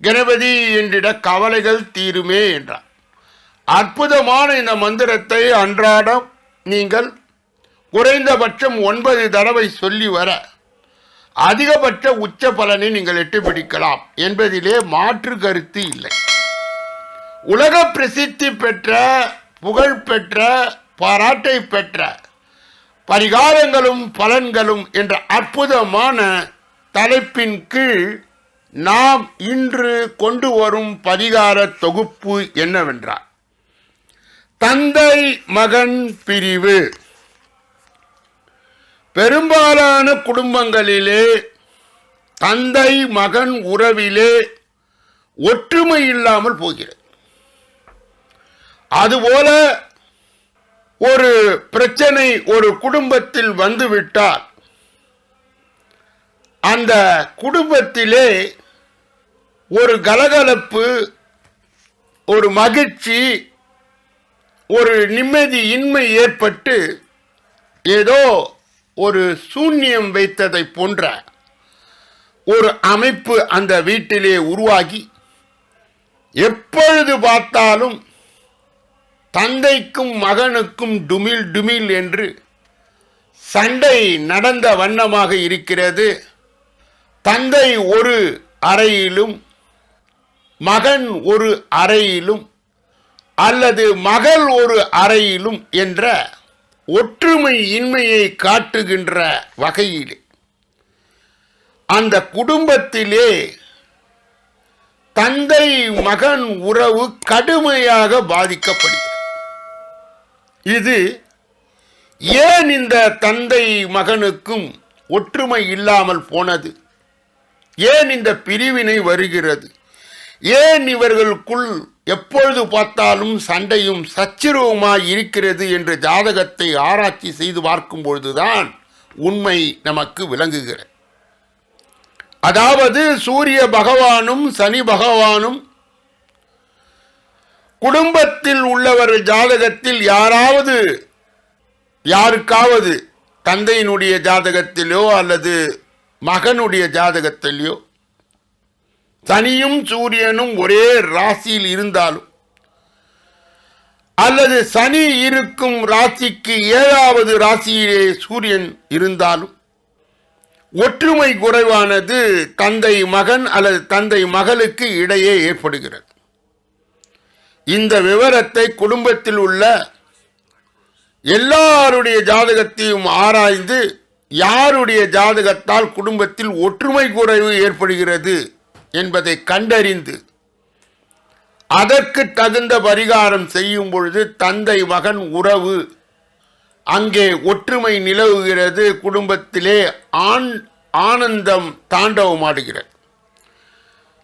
கணபதி என்றிட கவலைகள் தீருமே என்றார் அற்புதமான இந்த மந்திரத்தை அன்றாடம் நீங்கள் குறைந்தபட்சம் ஒன்பது தடவை சொல்லி வர அதிகபட்ச உச்ச பலனை நீங்கள் எட்டு பிடிக்கலாம் என்பதிலே மாற்று கருத்து இல்லை. உலக பிரசித்தி பெற்ற புகழ் பெற்ற பாராட்டை பெற்ற பரிகாரங்களும் பலன்களும் என்ற அற்புதமான தலைப்பின் கீழ் நாம் இன்று கொண்டு வரும் பரிகார தொகுப்பு என்னவென்றால் தந்தை மகன் பிரிவு. பெரும்பாலான குடும்பங்களிலே தந்தை மகன் உறவிலே ஒற்றுமை இல்லாமல் போகிறது. அதுபோல ஒரு பிரச்சனை ஒரு குடும்பத்தில் வந்துவிட்டால் அந்த குடும்பத்திலே ஒரு கலகலப்பு ஒரு மகிழ்ச்சி ஒரு நிம்மதி இன்மை ஏற்பட்டு ஏதோ ஒரு சூன்யம் வைத்ததை போன்ற ஒரு அமைப்பு அந்த வீட்டிலே உருவாகி எப்பொழுது பார்த்தாலும் தந்தைக்கும் மகனுக்கும் டுமில் டுமில் என்று சண்டை நடந்த வண்ணமாக இருக்கிறது. தந்தை ஒரு அறையிலும் மகன் ஒரு அறையிலும் அல்லது மகள் ஒரு அறையிலும் என்ற ஒற்றுமை இன்மையை காட்டுகின்ற வகையிலே. அந்த குடும்பத்திலே தந்தை மகன் உறவு கடுமையாக பாதிக்கப்படுகிறது. இது ஏன் இந்த தந்தை மகனுக்கும் ஒற்றுமை இல்லாமல் போனது? ஏன் இந்த பிரிவினை வருகிறது? ஏன் இவர்களுக்குள் எப்பொழுது பார்த்தாலும் சண்டையும் சச்சரவுமாய் இருக்கிறது என்று ஜாதகத்தை ஆராய்ச்சி செய்து பார்க்கும் பொழுதுதான் உண்மை நமக்கு விளங்குகிறது. அதாவது சூரிய பகவானும் சனி பகவானும் குடும்பத்தில் உள்ளவர் ஜாதகத்தில் யாராவது யாருக்காவது தந்தையினுடைய ஜாதகத்திலோ அல்லது மகனுடைய ஜாதகத்திலையோ சனியும் சூரியனும் ஒரே ராசியில் இருந்தாலும் அல்லது சனி இருக்கும் ராசிக்கு ஏழாவது ராசியிலே சூரியன் இருந்தாலும் ஒற்றுமை குறைவானது தந்தை மகன் அல்லது தந்தை மகளுக்கு இடையே ஏற்படுகிறது. இந்த விவரத்தை குடும்பத்தில் உள்ள எல்லாருடைய ஜாதகத்தையும் ஆராய்ந்து யாருடைய ஜாதகத்தால் குடும்பத்தில் ஒற்றுமை குறைவு ஏற்படுகிறது என்பதை கண்டறிந்து அதற்கு தகுந்த பரிகாரம் செய்யும் பொழுது தந்தை மகன் உறவு அங்கே ஒற்றுமை நிலவுகிறது. குடும்பத்திலே ஆண் ஆனந்தம் தாண்டவமாடுகிறது.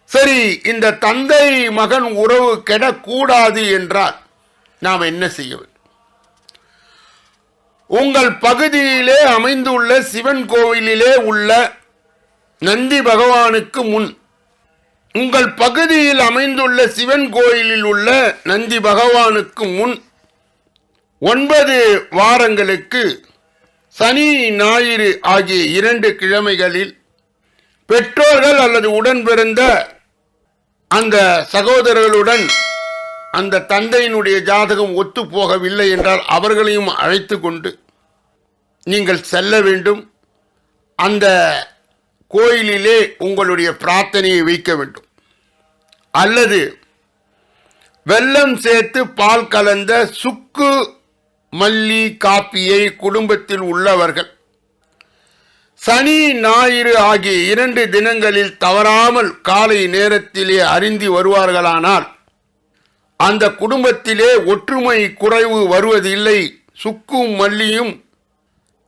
சரி இந்த தந்தை மகன் உறவு கெடக்கூடாது என்றால் நாம் என்ன செய்ய வேண்டும்? உங்கள் பகுதியிலே அமைந்துள்ள சிவன் கோவிலிலே உள்ள நந்தி பகவானுக்கு முன் உங்கள் பகுதியில் அமைந்துள்ள சிவன் கோயிலில் உள்ள நந்தி பகவானுக்கு முன் ஒன்பது வாரங்களுக்கு சனி ஞாயிறு ஆகிய இரண்டு கிழமைகளில் பெற்றோர்கள் அல்லது உடன் பிறந்த அந்த சகோதரர்களுடன் அந்த தந்தையினுடைய ஜாதகம் ஒத்து போகவில்லை என்றால் அவர்களையும் அழைத்து கொண்டு நீங்கள் செல்ல வேண்டும். அந்த கோயிலிலே உங்களுடைய பிரார்த்தனையை வைக்க வேண்டும். அல்லது வெள்ளம் சேர்த்து பால் கலந்த சுக்கு மல்லி காப்பியை குடும்பத்தில் உள்ளவர்கள் சனி ஞாயிறு ஆகிய இரண்டு தினங்களில் தவறாமல் காலை நேரத்திலே அறிந்து வருவார்களானால் அந்த குடும்பத்திலே ஒற்றுமை குறைவு வருவதில்லை. சுக்கும் மல்லியும்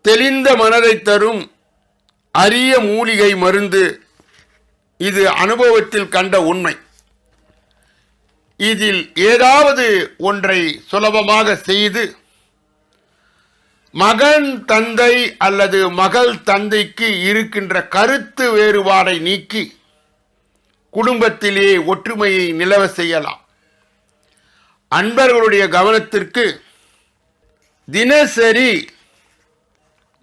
தெளிந்த மனதை தரும் அரிய மூலிகை மருந்து. இது அனுபவத்தில் கண்ட உண்மை. இதில் ஏதாவது ஒன்றை சுலபமாக செய்து மகன் தந்தை அல்லது மகள் தந்தைக்கு இருக்கின்ற கருத்து வேறுபாடை நீக்கி குடும்பத்திலே ஒற்றுமையை நிலவ செய்யலாம். அன்பர்களுடைய கவனத்திற்கு தினசரி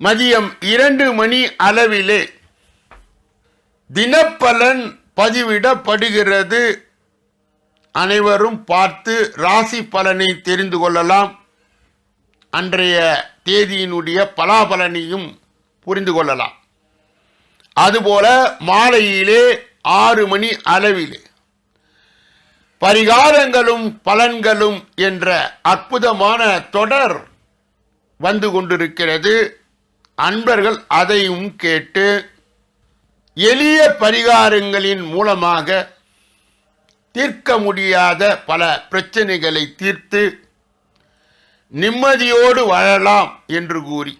மதியம் இரண்டு மணி அளவிலே தினப்பலன் பதிவிடப்படுகிறது. அனைவரும் பார்த்து ராசி பலனை தெரிந்து கொள்ளலாம். அன்றைய தேதியினுடைய பலாபலனையும் புரிந்து கொள்ளலாம். அதுபோல மாலையிலே ஆறு மணி அளவிலே பரிகாரங்களும் பலன்களும் என்ற அற்புதமான தொடர் வந்து கொண்டிருக்கிறது. அன்பர்கள் அதையும் கேட்டு எளிய பரிகாரங்களின் மூலமாக தீர்க்க முடியாத பல பிரச்சனைகளை தீர்த்து நிம்மதியோடு வாழலாம் என்று கூறி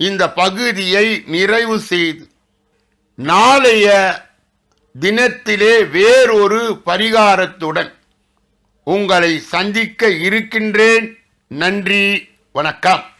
இந்த பகுதியை நிறைவு செய்து நாளைய தினத்திலே வேறொரு பரிகாரத்துடன் உங்களை சந்திக்க இருக்கின்றேன். நன்றி வணக்கம்.